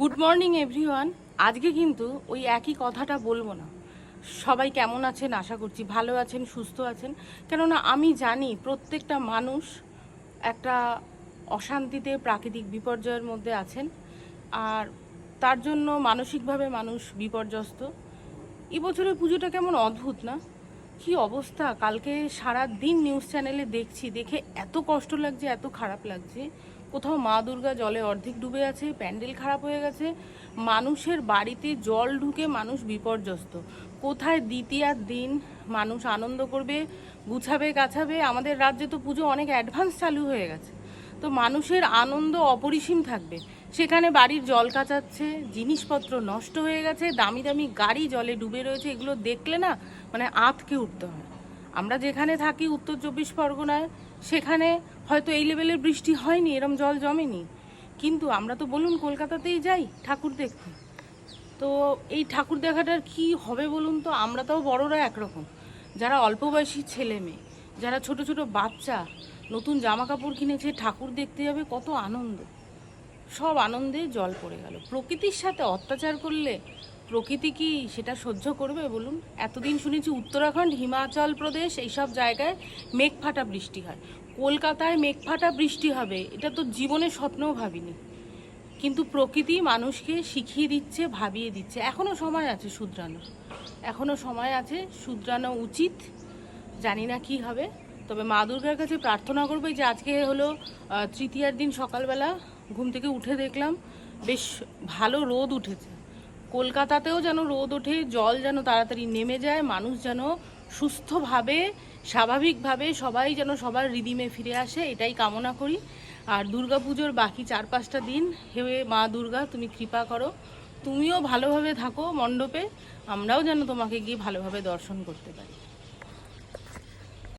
Good morning everyone আজকে কিন্তু ওই একই কথাটা বলব না। সবাই কেমন আছেন? আশা করছি ভালো আছেন, সুস্থ আছেন। কেননা আমি জানি প্রত্যেকটা মানুষ একটা অশান্তিতে, প্রাকৃতিক বিপর্যয়ের মধ্যে আছেন। আর তার জন্য মানসিকভাবে মানুষ বিপর্যস্ত। এবছরের পুজোটা কেমন অদ্ভুত না? কি অবস্থা? কালকে সারা দিন নিউজ চ্যানেলে দেখছি, দেখে এত কষ্ট লাগছে, এত খারাপ লাগছে। কোথাও মা দুর্গা জলে অর্ধেক ডুবে আছে, প্যান্ডেল খারাপ হয়ে গেছে, মানুষের বাড়িতে জল ঢুকে মানুষ বিপর্যস্ত। কোথায় দ্বিতীয়ার দিন মানুষ আনন্দ করবে, গুছাবে, গাছাবে? আমাদের রাজ্যে তো পুজো অনেক অ্যাডভান্স চালু হয়ে গেছে। তো মানুষের আনন্দ অপরিসীম থাকবে। সেখানে বাড়ির জল কাচাচ্ছে, জিনিসপত্র নষ্ট হয়ে গেছে, দামি দামি গাড়ি জলে ডুবে রয়েছে, এগুলো দেখলে না মানে আতকে উঠতে হয়। আমরা যেখানে থাকি উত্তর চব্বিশ পরগনায় সেখানে হয়তো এই লেভেলের বৃষ্টি হয়নি, এরম জল জমেনি। কিন্তু আমরা তো বলুন কলকাতাতেই যাই, ঠাকুর দেখতে। তো এই ঠাকুর দেখাটার কি হবে বলুন তো? আমরা তাও বড়রা একরকম। যারা অল্প বয়সী ছেলে মেয়ে, যারা ছোট ছোট বাচ্চা, নতুন জামা কাপড় কিনেছে, ঠাকুর দেখতে যাবে, কত আনন্দ। সব আনন্দে জল পড়ে গেল। প্রকৃতির সাথে অত্যাচার করলে প্রকৃতি কি সেটা সহ্য করবে বলুন? এতদিন শুনেছি উত্তরাখণ্ড, হিমাচল প্রদেশ এইসব জায়গায় মেঘ ফাটা বৃষ্টি হয়। কলকাতায় মেঘ ফাটা বৃষ্টি হবে, এটা তো জীবনে স্বপ্নেও ভাবিনি। কিন্তু প্রকৃতি মানুষকে শিখিয়ে দিচ্ছে, ভাবিয়ে দিচ্ছে। এখনও সময় আছে শুধরানোর এখনও সময় আছে শুধরানো উচিত। জানি না কি হবে। তবে মা দুর্গার কাছে প্রার্থনা করব যে আজকে হলো তৃতীয়ার দিন সকালবেলা ঘুম থেকে উঠে দেখলাম, বেশ ভালো রোদ উঠেছে। কলকাতাতেও যেন রোদ ওঠে, জল যেন তাড়াতাড়ি নেমে যায়, মানুষ যেন সুস্থভাবে, স্বাভাবিকভাবে সবাই যেন সবার রিদিমে ফিরে আসে, এটাই কামনা করি। আর দুর্গা পুজোর বাকি চার পাঁচটা দিন, হে মা দুর্গা, তুমি কৃপা করো। তুমিও ভালোভাবে থাকো মণ্ডপে, আমরাও যেন তোমাকে গিয়ে ভালোভাবে দর্শন করতে পারি।